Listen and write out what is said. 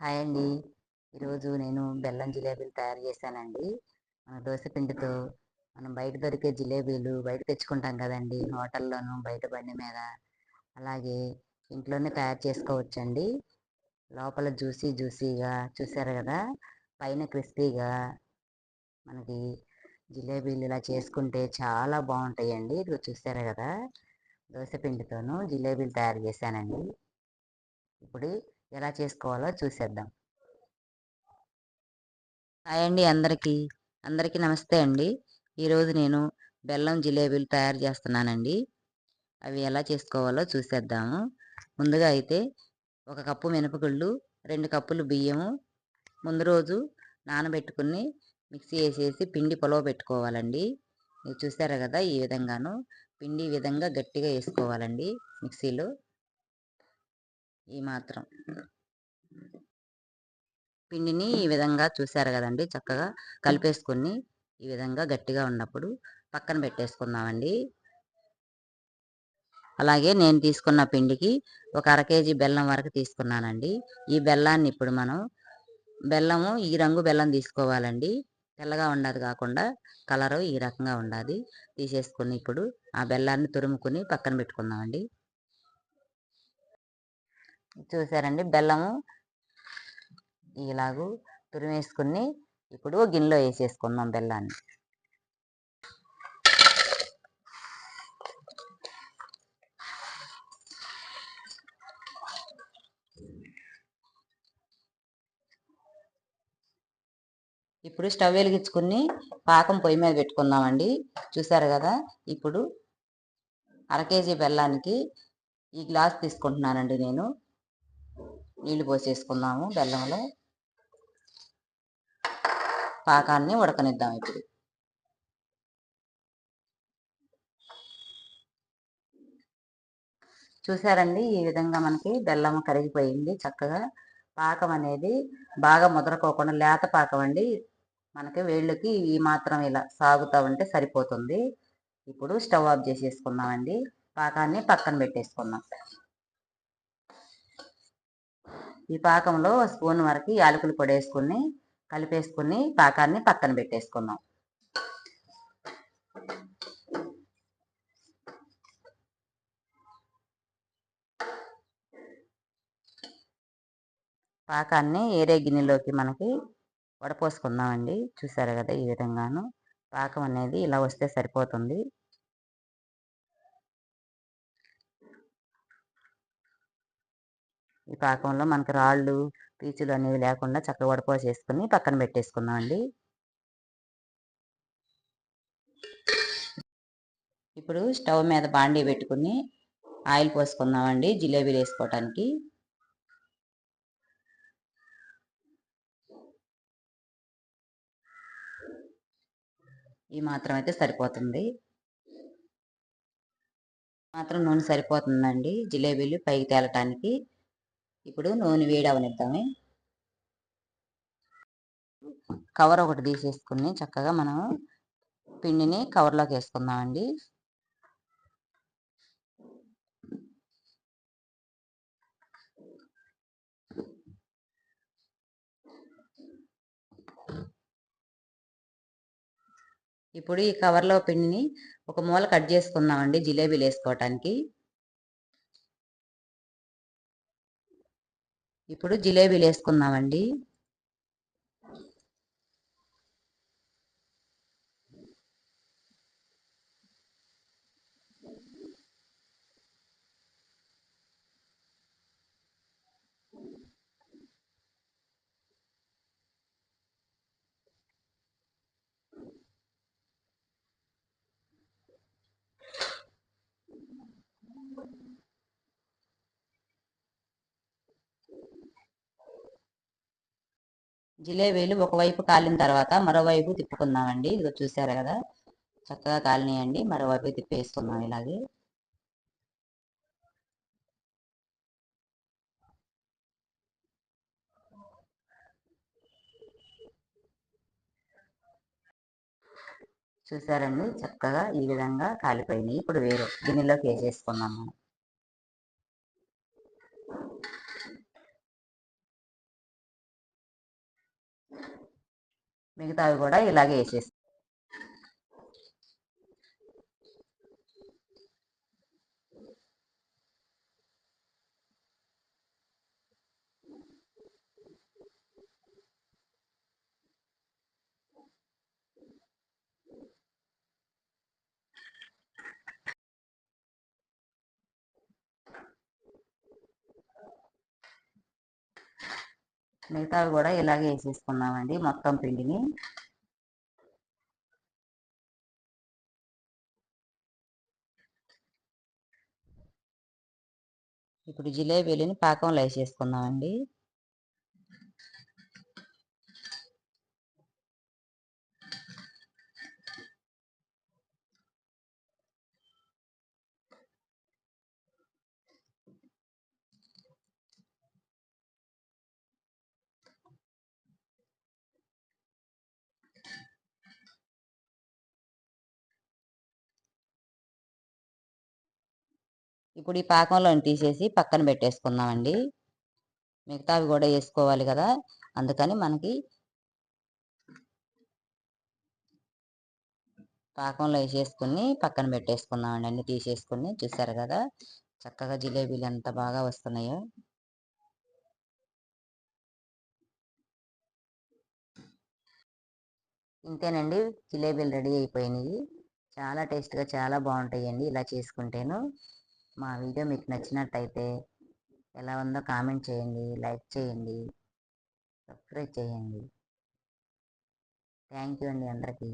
Hi అండి. ఈరోజు నేను బెల్లం జిలేబీలు తయారు చేశానండి. మన దోశ పిండితో మనం బయట దొరికే జిలేబీలు బయట తెచ్చుకుంటాం కదండి. హోటల్లోనూ బయట బండి మీద. అలాగే ఇంట్లోనే తయారు చేసుకోవచ్చండి. లోపల జ్యూసీ జ్యూసీగా చూసారు కదా. పైన క్రిస్పీగా మనకి జిలేబీలు ఇలా చేసుకుంటే చాలా బాగుంటాయండి. ఇది చూసారు కదా. దోశ పిండితోనూ జిలేబీలు తయారు చేశానండి. ఇప్పుడు ఎలా చేసుకోవాలో చూసేద్దాం. హాయ్ అండి అందరికీ. అందరికీ నమస్తే అండి. ఈరోజు నేను బెల్లం జిలేబీలు తయారు చేస్తున్నానండి. అవి ఎలా చేసుకోవాలో చూసేద్దాము. ముందుగా అయితే ఒక కప్పు మినపగుళ్ళు రెండు కప్పులు బియ్యము ముందు రోజు నానబెట్టుకుని మిక్సీ వేసేసి పిండి పొలవ పెట్టుకోవాలండి. మీరు చూసారు కదా ఈ విధంగాను. పిండి ఈ విధంగా గట్టిగా వేసుకోవాలండి మిక్సీలో. ఈ మాత్రం. పిండిని ఈ విధంగా చూసారు కదండి చక్కగా కలిపేసుకుని ఈ విధంగా గట్టిగా ఉన్నప్పుడు పక్కన పెట్టేసుకుందామండి. అలాగే నేను తీసుకున్న పిండికి ఒక అర కేజీ బెల్లం వరకు తీసుకున్నానండి. ఈ బెల్లాన్ని ఇప్పుడు మనం బెల్లము ఈ రంగు బెల్లం తీసుకోవాలండి. తెల్లగా ఉండదు కాకుండా కలరు ఈ రకంగా ఉండాలి. తీసేసుకుని ఇప్పుడు ఆ బెల్లాన్ని తురుముకుని పక్కన పెట్టుకుందామండి. చూసారండి? బెల్లము ఇలాగూ తురిమేసుకుని ఇప్పుడు గిన్నెలో వేసేసుకుందాం బెల్లాన్ని. ఇప్పుడు స్టవ్ వెలిగించుకుని పాకం పొయ్యి మీద పెట్టుకుందామండి. చూసారు కదా? ఇప్పుడు అర కేజీ బెల్లానికి ఈ గ్లాస్ తీసుకుంటున్నానండి నేను. నీళ్ళు పోసేసుకుందాము బెల్లంలో. పాకాన్ని ఉడకనిద్దాం ఇప్పుడు. చూసారండి ఈ విధంగా మనకి బెల్లం కరిగిపోయింది చక్కగా. పాకం అనేది బాగా ముద్రకోకుండా లేత పాకం అండి. మనకి వేళ్ళకి ఈ మాత్రం ఇలా సాగుతా ఉంటే సరిపోతుంది. ఇప్పుడు స్టవ్ ఆఫ్ చేసేసుకుందామండి. పాకాన్ని పక్కన పెట్టేసుకుందాం. ఈ పాకంలో స్పూన్ వరకు యాలకులు పొడేసుకుని కలిపేసుకుని పాకాన్ని పక్కన పెట్టేసుకుందాం. పాకాన్ని ఏరే గిన్నెలోకి మనకి వడపోసుకుందామండి. చూసారు కదా ఈ విధంగాను. పాకం అనేది ఇలా వస్తే సరిపోతుంది. ఈ పాకంలో మనకి రాళ్ళు పీచులు అనేవి లేకుండా చక్కగా వడపోసేసుకుని పక్కన పెట్టేసుకుందాం అండి ఇప్పుడు స్టవ్ మీద బాండీ పెట్టుకుని ఆయిల్ పోసుకుందామండి జిలేబీలు వేసుకోవటానికి. ఈ మాత్రం అయితే సరిపోతుంది. మాత్రం నూనె సరిపోతుందండి జిలేబీలు పైకి తేలటానికి. ఇప్పుడు నూనె వేడి కవర్ ఒకటి తీసేసుకుని చక్కగా మనం పిండిని కవర్లోకి వేసుకుందామండి. ఇప్పుడు ఈ కవర్లో పిండిని ఒక మూల కట్ చేసుకుందామండి జిలేబీలు వేసుకోవటానికి. ఇప్పుడు జిలేబీలు వేసుకుందామండి. జిలేబీలు ఒకవైపు కాలిన తర్వాత మరోవైపు తిప్పుకుందామండి. ఇదిగో చూసారు కదా? చక్కగా కాలినాయండి. మరోవైపు తిప్పేసుకుందాం ఇలాగే. చూసారండి చక్కగా ఈ విధంగా కాలిపోయినాయి. ఇప్పుడు వేరు గిన్నెలోకి వేసేసుకున్నాం మనం. మిగతావి కూడా ఇలాగే వేసేసి మిగతావి కూడా ఇలాగే వేసేసుకున్నామండి మొత్తం పిండిని. ఇప్పుడు జిలేబీలని పాకంలో వేసేసుకుందామండి. ఇప్పుడు ఈ పాకంలో తీసేసి పక్కన పెట్టేసుకుందామండి. మిగతావి కూడా వేసుకోవాలి కదా. అందుకని మనకి పాకంలో వేసేసుకుని పక్కన పెట్టేసుకుందామండి. అన్ని తీసేసుకుని చూసారు కదా. చక్కగా జిలేబీలు ఎంత బాగా వస్తున్నాయో. ఇంతేనండి. జిలేబీలు రెడీ అయిపోయినాయి. చాలా టేస్ట్గా చాలా బాగుంటాయండి ఇలా చేసుకుంటేను. మా వీడియో మీకు నచ్చినట్టయితే ఎలా ఉందో కామెంట్ చేయండి లైక్ చేయండి సబ్స్క్రైబ్ చేయండి. థ్యాంక్ యూ అండి అందరికీ.